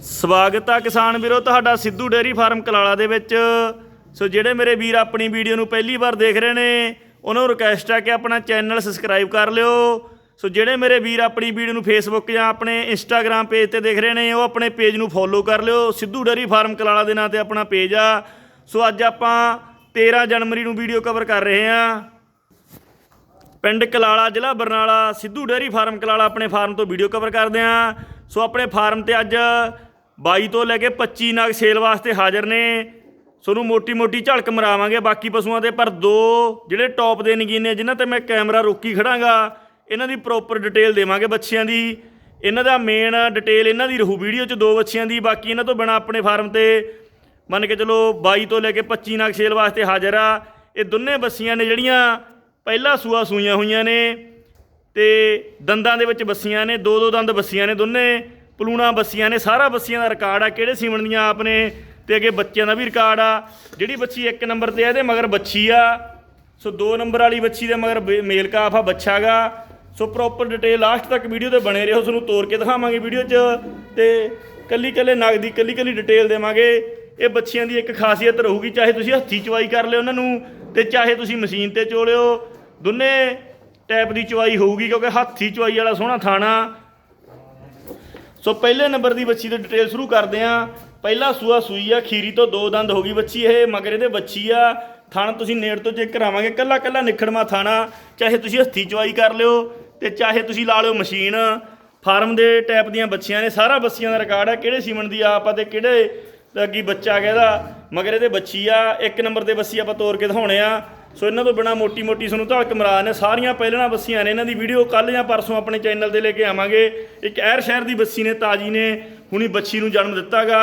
ਸਵਾਗਤ ਆ ਕਿਸਾਨ ਵੀਰੋ, ਤੁਹਾਡਾ ਸਿੱਧੂ ਡੇਅਰੀ ਫਾਰਮ ਕਲਾਲਾ ਦੇ ਵਿੱਚ। ਸੋ ਜਿਹੜੇ ਮੇਰੇ ਵੀਰ ਆਪਣੀ ਵੀਡੀਓ ਨੂੰ ਪਹਿਲੀ ਵਾਰ ਦੇਖ ਰਹੇ ਨੇ, ਉਹਨਾਂ ਨੂੰ ਰਿਕਵੈਸਟ ਆ ਕਿ ਆਪਣਾ ਚੈਨਲ ਸਬਸਕ੍ਰਾਈਬ ਕਰ ਲਿਓ। ਸੋ ਜਿਹੜੇ ਮੇਰੇ ਵੀਰ ਆਪਣੀ ਵੀਡੀਓ ਨੂੰ ਫੇਸਬੁੱਕ ਜਾਂ ਆਪਣੇ ਇੰਸਟਾਗ੍ਰam ਪੇਜ ਤੇ ਦੇਖ ਰਹੇ ਨੇ, ਉਹ ਆਪਣੇ ਪੇਜ ਨੂੰ ਫੋਲੋ ਕਰ ਲਿਓ। ਸਿੱਧੂ ਡੇਅਰੀ ਫਾਰਮ ਕਲਾਲਾ ਦੇ ਨਾਂ ਤੇ ਆਪਣਾ ਪੇਜ ਆ। ਸੋ ਅੱਜ ਆਪਾਂ 13 ਜਨਵਰੀ ਨੂੰ ਵੀਡੀਓ ਕਵਰ ਕਰ ਰਹੇ ਹਾਂ। ਪਿੰਡ ਕਲਾਲਾ, ਜ਼ਿਲ੍ਹਾ ਬਰਨਾਲਾ, ਸਿੱਧੂ ਡੇਅਰੀ ਫਾਰਮ ਕਲਾਲਾ ਆਪਣੇ ਫਾਰਮ ਤੋਂ ਵੀਡੀਓ ਕਵਰ ਕਰਦੇ ਆਂ ਸੋ ਆਪਣੇ ਫਾਰਮ ਤੇ ਅੱਜ 22 ਤੋਂ ਲੈ ਕੇ 25 ਨਗ ਸੇਲ ਵਾਸਤੇ ਹਾਜ਼ਰ ਨੇ। ਤੁਹਾਨੂੰ ਮੋਟੀ ਮੋਟੀ ਝਲਕ ਮਰਾਵਾਂਗੇ ਬਾਕੀ ਪਸ਼ੂਆਂ 'ਤੇ ਪਰ ਦੋ ਜਿਹੜੇ ਟੌਪ ਦੇ ਨਗੀਨੇ ਜਿਨ੍ਹਾਂ ਤੇ ਮੈਂ ਕੈਮਰਾ ਰੋਕੀ ਖੜਾਂਗਾ, ਇਹਨਾਂ ਦੀ ਪ੍ਰੋਪਰ ਡਿਟੇਲ ਦੇਵਾਂਗੇ ਬੱਚਿਆਂ ਦੀ। ਇਹਨਾਂ ਦਾ ਮੇਨ ਡਿਟੇਲ ਇਹਨਾਂ ਦੀ ਰਹੂ ਵੀਡੀਓ 'ਚ ਦੋ ਬੱਚਿਆਂ ਦੀ, ਬਾਕੀ ਇਹਨਾਂ ਤੋਂ ਬਿਨਾ ਆਪਣੇ ਫਾਰਮ ਤੇ ਮੰਨ ਕੇ ਚਲੋ 22 ਤੋਂ ਲੈ ਕੇ 25 ਨਗ ਸੇਲ ਵਾਸਤੇ ਹਾਜ਼ਰ ਆ। ਇਹ ਦੋਨੇ ਬੱਸੀਆਂ ਨੇ ਜਿਹੜੀਆਂ ਪਹਿਲਾ ਸੂਆ ਸੂਈਆਂ ਹੋਈਆਂ ਨੇ ਤੇ ਦੰਦਾਂ ਦੇ ਵਿੱਚ ਬੱਸੀਆਂ ਨੇ ਦੋ ਦੋ ਦੰਦ ਬੱਸੀਆਂ ਨੇ ਦੋਨੇ। ਪਲੂਣਾ ਬੱਸੀਆਂ ਨੇ, ਸਾਰਾ ਬੱਸੀਆਂ ਦਾ ਰਿਕਾਰਡ ਆ। ਕਿਹੜੇ ਸੀਮਣ ਦੀਆਂ ਆਪ ਨੇ? ਤੇ ਅੱਗੇ ਬੱਚਿਆਂ ਦਾ ਵੀ ਰਿਕਾਰਡ ਆ। ਜਿਹੜੀ ਬੱਚੀ ਇੱਕ ਨੰਬਰ ਤੇ ਆ, ਇਹਦੇ ਮਗਰ ਬੱਚੀ ਆ। ਸੋ ਦੋ ਨੰਬਰ ਵਾਲੀ ਬੱਚੀ ਦੇ ਮਗਰ ਮੇਲ ਕਾਫ ਆ, ਬੱਚਾ ਗਾ। ਸੋ ਪ੍ਰੋਪਰ ਡਿਟੇਲ ਲਾਸਟ ਤੱਕ ਵੀਡੀਓ ਤੇ ਬਣੇ ਰਹੋ, ਤੁਹਾਨੂੰ ਤੋੜ ਕੇ ਦਿਖਾਵਾਂਗੇ ਵੀਡੀਓ 'ਚ। ਤੇ ਕੱਲੀ ਕੱਲੇ ਨਗ ਦੀ ਕੱਲੀ ਕੱਲੀ ਡਿਟੇਲ ਦੇਵਾਂਗੇ। ਇਹ ਬੱਚੀਆਂ ਦੀ ਇੱਕ ਖਾਸੀਅਤ ਰਹੂਗੀ, ਚਾਹੇ ਤੁਸੀਂ ਹੱਥੀ ਚਵਾਈ ਕਰ ਲਿਓ ਉਹਨਾਂ ਨੂੰ, ਤੇ ਚਾਹੇ ਤੁਸੀਂ ਮਸ਼ੀਨ ਤੇ ਚੋਲਿਓ। ਦੋਨੇ ਟਾਈਪ ਦੀ ਚਵਾਈ ਹੋਊਗੀ, ਕਿਉਂਕਿ ਹੱਥੀ ਚਵਾਈ ਵਾਲਾ ਸੋਹਣਾ ਥਾਣਾ। ਸੋ ਪਹਿਲੇ ਨੰਬਰ ਦੀ ਬੱਚੀ ਦੀ ਡਿਟੇਲ ਸ਼ੁਰੂ ਕਰਦੇ ਆਂ ਪਹਿਲਾ ਸੂਆ ਸੂਈ ਆ, ਖੀਰੀ ਤੋਂ ਦੋ ਦੰਦ ਹੋ ਗਈ ਬੱਚੀ ਇਹ, ਮਗਰ ਇਹਦੇ ਬੱਚੀ ਆ। ਥਣ ਤੁਸੀਂ ਨੇੜ ਤੋਂ ਚੈੱਕ ਕਰਾਵਾਂਗੇ, ਕੱਲਾ ਕੱਲਾ ਨਿਖੜਮਾ ਥਾਣਾ, ਚਾਹੇ ਤੁਸੀਂ ਹੱਥੀ ਚਵਾਈ ਕਰ ਲਿਓ ਤੇ ਚਾਹੇ ਤੁਸੀਂ ਲਾ ਲਿਓ ਮਸ਼ੀਨ। ਫਾਰਮ ਦੇ ਟੈਪ ਦੀਆਂ ਬੱਚੀਆਂ ਨੇ, ਸਾਰਾ ਬੱਚੀਆਂ ਦਾ ਰਿਕਾਰਡ ਆ, ਕਿਹੜੇ ਸੀਮਨ ਦੀ ਆਪ ਆ ਤੇ ਕਿਹੜੇ ਅੱਗੀ ਬੱਚਾ ਕਹਿੰਦਾ ਮਗਰ ਇਹਦੇ ਬੱਚੀ ਆ, ਇੱਕ ਨੰਬਰ ਦੇ ਬੱਸੀ ਆਪਾਂ ਤੋੜ ਕੇ ਦਿਖਾਉਣੇ ਆ। ਸੋ ਇਹਨਾਂ ਤੋਂ ਬਿਨਾ ਮੋਟੀ ਮੋਟੀ ਤੁਹਾਨੂੰ ਧੜਕ ਮਰਾ ਨੇ ਸਾਰੀਆਂ ਪਹਿਲਾਂ ਬੱਸੀਆਂ ਨੇ ਇਹਨਾਂ ਦੀ ਵੀਡੀਓ ਕੱਲ ਜਾਂ ਪਰਸੋਂ ਆਪਣੇ ਚੈਨਲ ਤੇ ਲੈ ਕੇ ਆਵਾਂਗੇ। ਇੱਕ ਐਰ ਸ਼ਹਿਰ ਦੀ ਬੱਸੀ ਨੇ, ਤਾਜੀ ਨੇ, ਹੁਣੀ ਬੱਚੀ ਨੂੰ ਜਨਮ ਦਿੱਤਾਗਾ।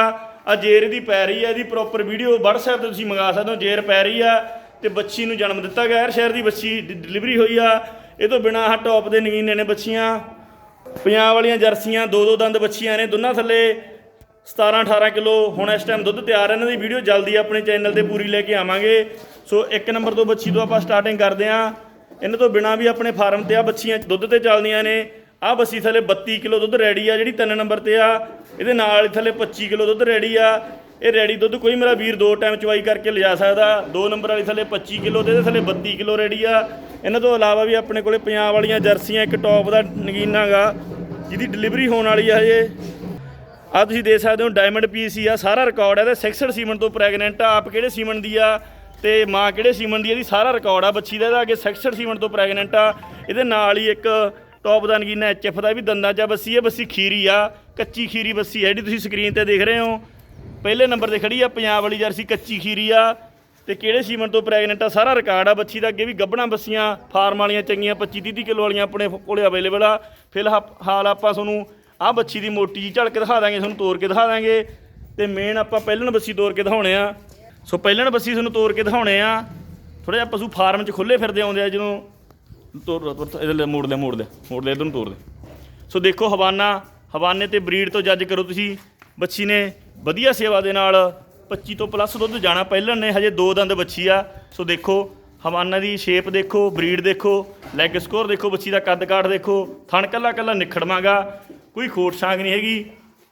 ਆ ਜੇਰ ਇਹਦੀ ਪੈ ਰਹੀ ਹੈ ਇਹਦੀ ਪ੍ਰੋਪਰ ਵੀਡੀਓ WhatsApp ਤੇ ਤੁਸੀਂ ਮੰਗਾ ਸਕਦੇ ਹੋ, ਜੇਰ ਪੈ ਰਹੀ ਆ ਤੇ ਬੱਚੀ ਨੂੰ ਜਨਮ ਦਿੱਤਾ ਗਿਆ ਐਰ ਸ਼ਹਿਰ ਦੀ ਬੱਚੀ ਡਿਲੀਵਰੀ ਹੋਈ ਆ। ਇਹ ਤੋਂ ਬਿਨਾ ਆਹ ਟੌਪ ਦੇ ਨਗੀਨੇ ਨੇ ਬੱਚੀਆਂ ਪੰਜਾਬ ਵਾਲੀਆਂ ਜਰਸੀਆਂ, ਦੋ ਦੋ ਦੰਦ ਬੱਚੀਆਂ ਨੇ ਦੋਨਾਂ ਥੱਲੇ। 17 18 ਕਿਲੋ, ਹੁਣ ਇਸ ਟਾਈਮ ਦੁੱਧ ਤਿਆਰ ਹੈ ਇਹਨਾਂ ਦੀ ਵੀਡੀਓ ਜਲਦੀ ਆਪਣੇ ਚੈਨਲ ਤੇ ਪੂਰੀ ਲੈ ਕੇ ਆਵਾਂਗੇ। ਸੋ ਇੱਕ ਨੰਬਰ ਤੋਂ ਬੱਚੀ ਤੋਂ ਆਪਾਂ ਸਟਾਰਟਿੰਗ ਕਰਦੇ ਆਂ ਇਹਨਾਂ ਤੋਂ ਬਿਨਾ ਵੀ ਆਪਣੇ ਫਾਰਮ ਤੇ ਆ ਬੱਚੀਆਂ, ਦੁੱਧ ਤੇ ਚੱਲਦੀਆਂ ਨੇ। ਆ ਬੱਸੀ ਥੱਲੇ 32 ਕਿਲੋ ਦੁੱਧ ਰੈਡੀ ਆ, ਜਿਹੜੀ ਤਿੰਨ ਨੰਬਰ ਤੇ ਆ। ਇਹਦੇ ਨਾਲ ਹੀ ਥੱਲੇ 25 ਕਿਲੋ ਦੁੱਧ ਰੈਡੀ ਆ। ਇਹ ਰੈਡੀ ਦੁੱਧ ਕੋਈ ਮੇਰਾ ਵੀਰ ਦੋ ਟਾਈਮ ਚਵਾਈ ਕਰਕੇ ਲਿਜਾ ਸਕਦਾ। ਦੋ ਨੰਬਰ ਵਾਲੀ ਥੱਲੇ 25 ਕਿਲੋ ਤੇ ਇਹਦੇ ਥੱਲੇ 32 ਕਿਲੋ ਰੈਡੀ ਆ। ਇਹਨਾਂ ਤੋਂ ਇਲਾਵਾ ਵੀ ਆਪਣੇ ਕੋਲੇ ਪੰਜਾਬ ਵਾਲੀਆਂ ਜਰਸੀਆਂ, ਇੱਕ ਟੌਪ ਦਾ ਨਗੀਨਾ ਗਾ, ਜਿਹਦੀ ਡਿਲੀਵਰੀ ਹੋਣ ਵਾਲੀ ਆ ਹਜੇ। ਆ ਤੁਸੀਂ ਦੇਖ ਸਕਦੇ ਹੋ ਡਾਇਮੰਡ ਪੀਸੀ ਆ। ਸਾਰਾ ਰਿਕਾਰਡ ਹੈ ਤੇ 66 ਸੀਮਨ ਤੋਂ ਪ੍ਰੈਗਨੈਂਟ ਆ। ਆਪ ਕਿਹੜੇ ਸੀਮਨ ਦੀ ਆ? ਤੇ ਮਾਂ ਕਿਹੜੇ ਸੀਮਨ ਦੀ ਇਹਦੀ ਸਾਰਾ ਰਿਕਾਰਡ ਆ, ਬੱਚੀ ਦਾ ਇਹਦਾ ਅੱਗੇ 66 ਸੀਮਨ ਤੋਂ ਪ੍ਰੈਗਨੈਂਟ ਆ। ਇਹਦੇ ਨਾਲ ਹੀ ਇੱਕ ਟੌਪ ਦਾ ਨਗੀਨਾ ਐਚਐਫ ਦਾ ਵੀ ਦੰਦਾਂ ਚ ਆ, ਬੱਸੀ ਇਹ ਬੱਸੀ ਖੀਰੀ ਆ, ਕੱਚੀ ਖੀਰੀ ਬੱਸੀ ਹੈ ਜਿਹੜੀ ਤੁਸੀਂ ਸਕਰੀਨ ਤੇ ਦੇਖ ਰਹੇ ਹੋ। ਪਹਿਲੇ ਨੰਬਰ ਤੇ ਖੜੀ ਆ, ਪੰਜਾਬ ਵਾਲੀ ਜਰਸੀ ਕੱਚੀ ਖੀਰੀ ਆ। ਤੇ ਕਿਹੜੇ ਸੀਮਨ ਤੋਂ ਪ੍ਰੈਗਨੈਂਟ ਆ, ਸਾਰਾ ਰਿਕਾਰਡ ਆ, ਬੱਚੀ ਦਾ ਅੱਗੇ ਵੀ ਗੱਭਣਾ ਬੱਸੀਆਂ ਫਾਰਮ ਵਾਲੀਆਂ ਚੰਗੀਆਂ 25 30 ਕਿਲੋ ਵਾਲੀਆਂ ਆਪਣੇ ਕੋਲੇ ਅਵੇਲੇਬਲ ਆ। ਫਿਲਹਾਲ ਆਪਾਂ ਤੁਹਾਨੂੰ ਆਹ ਬੱਚੀ ਦੀ ਮੋਟੀ ਜੀ ਝਲਕ ਦਿਖਾ ਦਾਂਗੇ, ਤੁਹਾਨੂੰ ਤੋੜ ਕੇ ਦਿਖਾ ਦਾਂਗੇ। ਤੇ ਮੇਨ ਆਪਾਂ ਪਹਿਲਾਂ ਬੱਸੀ ਤੋੜ ਕੇ ਦਿਖਾਉਣੇ ਆ। ਸੋ ਪਹਿਲਾਂ ਬੱਸੀ ਤੁਹਾਨੂੰ ਤੋਰ ਕੇ ਦਿਖਾਉਣੇ ਆ। ਥੋੜਾ ਜਿਹਾ ਪਸ਼ੂ ਫਾਰਮ 'ਚ ਖੁੱਲੇ ਫਿਰਦੇ ਆਉਂਦੇ ਆ ਜਦੋਂ ਤੋਰ ਇਹਦੇ ਲੈ ਮੋੜ ਲੈ ਮੋੜ ਲੈ ਮੋੜ ਲੈ, ਇਧਰ ਨੂੰ ਤੋੜ ਦੇ ਸੋ ਦੇਖੋ ਹਵਾਨਾ, ਹਵਾਨੇ ਤੇ ਬਰੀਡ ਤੋਂ ਜੱਜ ਕਰੋ ਤੁਸੀਂ। ਬੱਚੀ ਨੇ ਵਧੀਆ ਸੇਵਾ ਦੇ ਨਾਲ 25 ਤੋਂ ਪਲੱਸ ਦੁੱਧ ਜਾਣਾ। ਪਹਿਲਾਂ ਨੇ ਹਜੇ ਦੋ ਦੰਦ ਬੱਚੀ ਆ। ਸੋ ਦੇਖੋ, ਹਵਾਨਾ ਦੀ ਸ਼ੇਪ ਦੇਖੋ, ਬਰੀਡ ਦੇਖੋ ਲੈਗ ਸਕੋਰ ਦੇਖੋ ਬੱਚੀ ਦਾ ਕੱਦ ਕਾਠ ਦੇਖੋ। ਥਣ ਕੱਲਾ ਕੱਲਾ ਨਿਖੜਮਾਗਾ ਕੋਈ ਖੋਟ ਛਾਂਗ ਨਹੀਂ ਹੈਗੀ।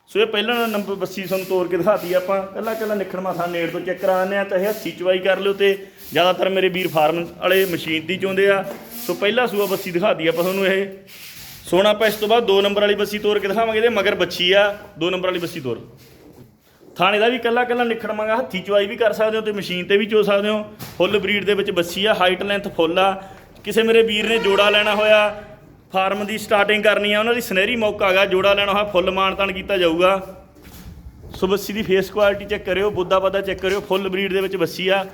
ਸੋ ਇਹ ਪਹਿਲਾਂ ਨੰਬਰ ਬੱਸੀ ਤੁਹਾਨੂੰ ਤੋੜ ਕੇ ਦਿਖਾਤੀ ਆਪਾਂ। ਕੱਲਾ ਕੱਲਾ ਨਿਖੜਮਾ ਥਾਂ ਨੇੜ ਤੋਂ ਚੈੱਕ ਕਰਾਉਂਦੇ ਆ ਚਾਹੇ ਹੱਥੀ ਚਵਾਈ ਕਰ ਲਿਓ ਤੇ ਜ਼ਿਆਦਾਤਰ ਮੇਰੇ ਵੀਰ ਫਾਰਮ ਵਾਲੇ ਮਸ਼ੀਨ ਦੀ ਚਾਹੁੰਦੇ ਆ। ਸੋ ਪਹਿਲਾ ਸੂਆ ਬੱਸੀ ਦਿਖਾਤੀ ਆਪਾਂ ਤੁਹਾਨੂੰ ਇਹ। ਸੋਨਾ ਆਪਾਂ ਇਸ ਤੋਂ ਬਾਅਦ ਦੋ ਨੰਬਰ ਵਾਲੀ ਬੱਸੀ ਤੋੜ ਕੇ ਦਿਖਾਵਾਂਗੇ ਇਹਦੇ, ਮਗਰ ਬੱਚੀ ਆ। ਦੋ ਨੰਬਰ ਵਾਲੀ ਬੱਸੀ ਤੋੜ ਥਾਣੇ ਦਾ ਵੀ ਕੱਲਾ ਕੱਲਾ ਨਿਖੜਮਾਗਾ ਹੱਥੀ ਚਵਾਈ ਵੀ ਕਰ ਸਕਦੇ ਹੋ ਤੇ ਮਸ਼ੀਨ ਤੇ ਵੀ ਚੋ ਸਕਦੇ ਹੋ। ਫੁੱਲ ਬਰੀਡ ਦੇ ਵਿੱਚ ਬੱਸੀ ਆ, ਹਾਈਟ, ਲੈਂਥ ਫੁੱਲ ਆ। ਕਿਸੇ ਮੇਰੇ ਵੀਰ ਨੇ ਜੋੜਾ ਲੈਣਾ ਹੋਇਆ ਫਾਰਮ ਦੀ ਸਟਾਰਟਿੰਗ ਕਰਨੀ ਆ, ਉਹਨਾਂ ਦੀ ਸੁਨਹਿਰੀ ਮੌਕਾ ਹੈਗਾ ਜੋੜਾ ਲੈਣਾ ਹੋਇਆ, ਫੁੱਲ ਮਾਨਤਾਨ ਕੀਤਾ ਜਾਊਗਾ। ਸੋ ਬੱਸੀ ਦੀ ਫੇਸ ਕੁਆਲਿਟੀ ਚੈੱਕ ਕਰਿਓ, ਬੁੱਧਾ ਪਦਾ ਚੈੱਕ ਕਰਿਓ, ਫੁੱਲ ਬਰੀਡ ਦੇ ਵਿੱਚ ਬੱਸੀ ਆ।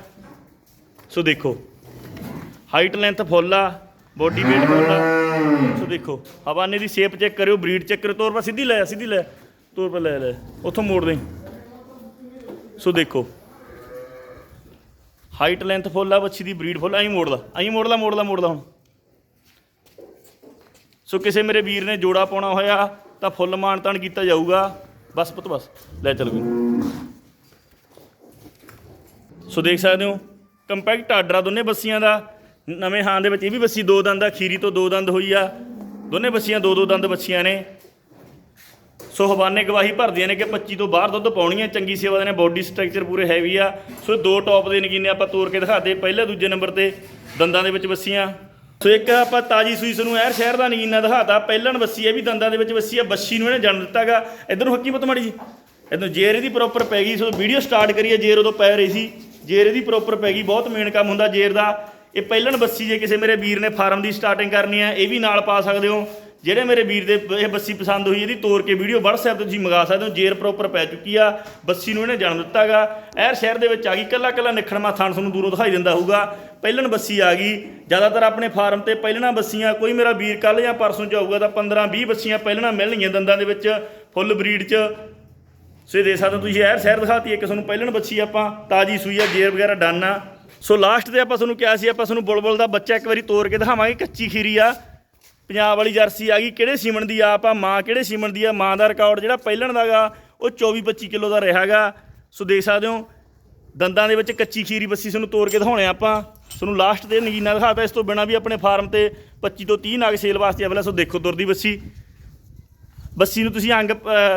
ਸੋ ਦੇਖੋ ਹਾਈਟ ਲੈਂਥ ਫੁੱਲ ਆ ਬੋਡੀ weight ਫੁੱਲ ਆ। ਸੋ ਦੇਖੋ, ਹਵਾਨੇ ਦੀ ਸ਼ੇਪ ਚੈੱਕ ਕਰਿਓ ਬਰੀਡ ਚੈੱਕ ਕਰੋ ਤੋਰ ਪਾ, ਸਿੱਧੀ ਲੈ ਸਿੱਧੀ ਲੈ, ਤੋਰ ਪਾ, ਲੈ ਲੈ, ਉੱਥੋਂ ਮੋੜ ਦੇ। ਸੋ ਦੇਖੋ ਹਾਈਟ ਲੈਂਥ ਫੁੱਲ ਆ ਬੱਚੀ ਦੀ ਬਰੀਡ ਫੁੱਲ, ਐਂ ਮੋੜਦਾ ਐਂ ਮੋੜਦਾ ਮੋੜਦਾ ਮੋੜਦਾ ਹੁਣ। ਸੋ ਕਿਸੇ ਮੇਰੇ ਵੀਰ ਨੇ ਜੋੜਾ ਪਾਉਣਾ ਹੋਇਆ ਤਾਂ ਫੁੱਲ ਮਾਨਤਾਨ ਕੀਤਾ ਜਾਊਗਾ। ਬਸ ਪੁੱਤ ਬਸ, ਲੈ ਚੱਲ ਵੀ ਸੋ ਦੇਖ ਸਕਦੇ ਹੋ, ਕੰਪੈਕਟ ਆਰਡਰ ਆ ਦੋਨੇ ਬੱਸੀਆਂ ਦਾ, ਨਵੇਂ ਹਾਂ ਦੇ ਵਿੱਚ ਇਹ ਵੀ ਬੱਸੀ ਦੋ ਦੰਦ ਆ, ਖੀਰੀ ਤੋਂ ਦੋ ਦੰਦ ਹੋਈ ਆ। ਦੋਨੇ ਬੱਸੀਆਂ ਦੋ ਦੋ ਦੰਦ ਬੱਸੀਆਂ ਨੇ। ਸੋ ਹਵਾਨੇ ਗਵਾਹੀ ਭਰਦੀਆਂ ਨੇ ਕਿ 25 ਤੋਂ ਬਾਹਰ ਦੁੱਧ ਪਾਉਣੀ ਹੈ ਚੰਗੀ ਸੇਵਾ ਦੇ ਨੇ ਬੋਡੀ ਸਟਰਕਚਰ ਪੂਰੇ ਹੈਵੀ ਆ। ਸੋ ਦੋ ਟੌਪ ਦੇ ਨਗੀਨੇ ਆਪਾਂ ਤੋੜ ਕੇ ਦਿਖਾਤੇ ਪਹਿਲੇ ਦੂਜੇ ਨੰਬਰ ਤੇ ਦੰਦਾਂ ਦੇ ਵਿੱਚ ਵੱਸੀਆਂ ਸੋ ਇੱਕ ਆਪਾਂ ਤਾਜੀ ਸੂਈ ਨੂੰ ਐਰ ਸ਼ਹਿਰ ਦਾ ਨਗੀਨਾ ਦਿਖਾਤਾ। ਪਹਿਲਣ ਵੱਸੀ ਹੈ ਵੀ ਦੰਦਾਂ ਦੇ ਵਿੱਚ ਵੱਸੀ ਆ ਬੱਸੀ ਨੂੰ ਇਹਨੇ ਜਨਮ ਦਿੱਤਾਗਾ। ਇਧਰ ਨੂੰ ਹੱਕੀ ਮਤ ਮਾੜੀ ਜੀ। ਇਧਰ ਜੇਰ ਇਹਦੀ ਪ੍ਰੋਪਰ ਪੈ ਗਈ, ਸੋ ਵੀਡੀਓ ਸਟਾਰਟ ਕਰੀਏ, ਜੇਰ ਉਦੋਂ ਪੈ ਰਹੀ ਸੀ। ਜੇਰ ਇਹਦੀ ਪ੍ਰੋਪਰ ਪੈ ਗਈ, ਬਹੁਤ ਮੇਨ ਕੰਮ ਹੁੰਦਾ ਜੇਰ ਦਾ। ਇਹ ਪਹਿਲਣ ਬੱਸੀ ਜੇ ਕਿਸੇ ਮੇਰੇ ਵੀਰ ਨੇ ਫਾਰਮ ਦੀ ਸਟਾਰਟਿੰਗ ਕਰਨੀ ਹੈ, ਇਹ ਵੀ ਨਾਲ ਪਾ ਸਕਦੇ ਹੋ। ਜਿਹੜੇ ਮੇਰੇ ਵੀਰ ਦੇ ਇਹ ਬੱਸੀ ਪਸੰਦ ਹੋਈ, ਇਹਦੀ ਤੋੜ ਕੇ ਵੀਡੀਓ WhatsApp ਤੇ ਤੁਸੀਂ ਮੰਗਾ ਸਕਦੇ ਹੋ ਜੇਰ ਪ੍ਰੋਪਰ ਪੈ ਚੁੱਕੀ ਆ, ਬੱਸੀ ਨੂੰ ਇਹਨੇ ਜਨਮ ਦਿੱਤਾਗਾ। ਐਰ ਸ਼ਹਿਰ ਦੇ ਵਿੱਚ ਆ ਗਈ ਕੱਲਾ ਕੱਲਾ ਨਿਖੜਮਾ ਥਾਣ ਤੁਹਾਨੂੰ ਦੂਰੋਂ ਦਿਖਾਈ ਦਿੰਦਾ ਹੋਊਗਾ। ਪਹਿਲਣ ਬੱਸੀ ਆ ਗਈ, ਜ਼ਿਆਦਾਤਰ ਆਪਣੇ ਫਾਰਮ ਤੇ ਪਹਿਲਣਾ ਬੱਸੀਆਂ, ਕੋਈ ਮੇਰਾ ਵੀਰ ਕੱਲ ਜਾਂ ਪਰਸੋਂ ਚ ਆਊਗਾ ਤਾਂ 15 20 ਬੱਸੀਆਂ ਪਹਿਲਣਾ ਮਿਲਣਗੀਆਂ ਦੰਦਾਂ ਦੇ ਵਿੱਚ, ਫੁੱਲ ਬਰੀਡ ਚ। ਸੋ ਇਹ ਦੇ ਸਕਦੇ ਹੋ ਤੁਸੀਂ, ਐਰ ਸ਼ਹਿਰ ਦਿਖਾਤੀ, ਇੱਕ ਤੁਹਾਨੂੰ ਪਹਿਲਣ ਬੱਸੀ ਆਪਾਂ, ਤਾਜੀ ਸੂਈ ਆ ਜੇਰ ਵਗੈਰਾ ਡਨ ਸੋ ਲਾਸਟ ਤੇ ਆਪਾਂ ਤੁਹਾਨੂੰ ਕਿਹਾ ਸੀ, ਆਪਾਂ ਤੁਹਾਨੂੰ ਬੁਲਬੁਲ ਦਾ ਬੱਚਾ ਇੱਕ ਵਾਰੀ ਤੋੜ ਕੇ ਦਿਖਾਵਾਂਗੇ, ਕੱਚੀ ਖੀਰੀ ਆ। ਪੰਜਾਬ ਵਾਲੀ ਜਰਸੀ ਆ ਗਈ। ਕਿਹੜੇ ਸੀਮਨ ਦੀ ਆ ਆਪਾਂ ਮਾਂ, ਕਿਹੜੇ ਸੀਮਨ ਦੀ ਆ? ਮਾਂ ਦਾ ਰਿਕਾਰਡ ਜਿਹੜਾ ਪਹਿਲਣ ਦਾਗਾ ਉਹ 24 25 ਕਿਲੋ ਦਾ ਰਿਹਾਗਾ ਸੋ ਦੇਖ ਸਕਦੇ ਹੋ, ਦੰਦਾਂ ਦੇ ਵਿੱਚ ਕੱਚੀ ਖੀਰੀ ਬੱਸੀ ਤੁਹਾਨੂੰ ਤੋੜ ਕੇ ਦਿਖਾਉਣੇ ਆ ਆਪਾਂ। ਤੁਹਾਨੂੰ ਲਾਸਟ ਤੇ ਨਗੀਨਾ ਦਿਖਾਤਾ ਇਸ ਤੋਂ ਬਿਨਾ ਵੀ ਆਪਣੇ ਫਾਰਮ ਤੇ 25 ਤੋਂ 30 ਨਾਗ ਸੇਲ ਵਾਸਤੇ ਅਵੇਲਾ ਸੋ ਦੇਖੋ ਦੁਰਦੀ ਬੱਸੀ। ਬੱਸੀ ਨੂੰ ਤੁਸੀਂ ਅੰਗ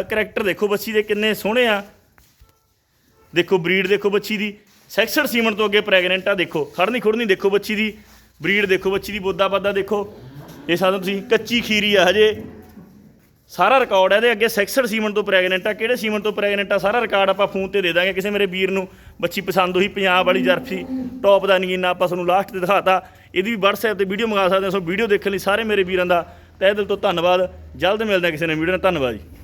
ਕਰੈਕਟਰ ਦੇਖੋ, ਬੱਸੀ ਦੇ ਕਿੰਨੇ ਸੋਹਣੇ ਆ। ਦੇਖੋ ਬਰੀਡ ਦੇਖੋ ਬੱਚੀ ਦੀ। ਸੈਕਸਡ ਸੀਮਨ ਤੋਂ ਅੱਗੇ ਪ੍ਰੈਗਨੈਂਟ ਆ, ਦੇਖੋ। ਖੜਨੀ ਖੁੜਨੀ ਦੇਖੋ ਬੱਚੀ ਦੀ। ਬਰੀਡ ਦੇਖੋ ਬੱਚੀ ਦੀ ਬੋਦਾ ਬਾਦਾ ਦੇਖੋ। ਇਹ ਸਾਧਨ ਤੁਸੀਂ ਕੱਚੀ ਖੀਰੀ ਆ ਹਜੇ। ਸਾਰਾ ਰਿਕਾਰਡ ਹੈ ਇਹਦੇ ਅੱਗੇ ਸੈਕਸਡ ਸੀਮੈਂਟ ਤੋਂ ਪ੍ਰੈਗਨੈਂਟ ਆ। ਕਿਹੜੇ ਸੀਮੈਂਟ ਤੋਂ ਪ੍ਰੈਗਨੈਂਟ ਆ? ਸਾਰਾ ਰਿਕਾਰਡ ਆਪਾਂ ਫੋਨ ਤੇ ਦੇ ਦਾਂਗੇ। ਕਿਸੇ ਮੇਰੇ ਵੀਰ ਨੂੰ ਬੱਚੀ ਪਸੰਦ ਹੋਈ, ਪੰਜਾਬ ਵਾਲੀ ਜਰਸੀ ਟੌਪ ਦਾ ਨਗੀਨਾ ਆਪਾਂ ਤੁਹਾਨੂੰ ਲਾਸਟ ਤੇ ਦਿਖਾਤਾ। ਇਹਦੀ ਵੀ WhatsApp ਤੇ ਵੀਡੀਓ ਮੰਗਾ ਸਕਦੇ ਹੋ, ਸੋ ਵੀਡੀਓ ਦੇਖਣ ਲਈ ਸਾਰੇ ਮੇਰੇ ਵੀਰਾਂ ਦਾ ਤਹਿ ਦਿਲ ਤੋਂ ਧੰਨਵਾਦ। ਜਲਦ ਮਿਲਦੇ ਕਿਸੇ ਨੇ ਵੀਡੀਓ ਨਾਲ। ਧੰਨਵਾਦ ਜੀ।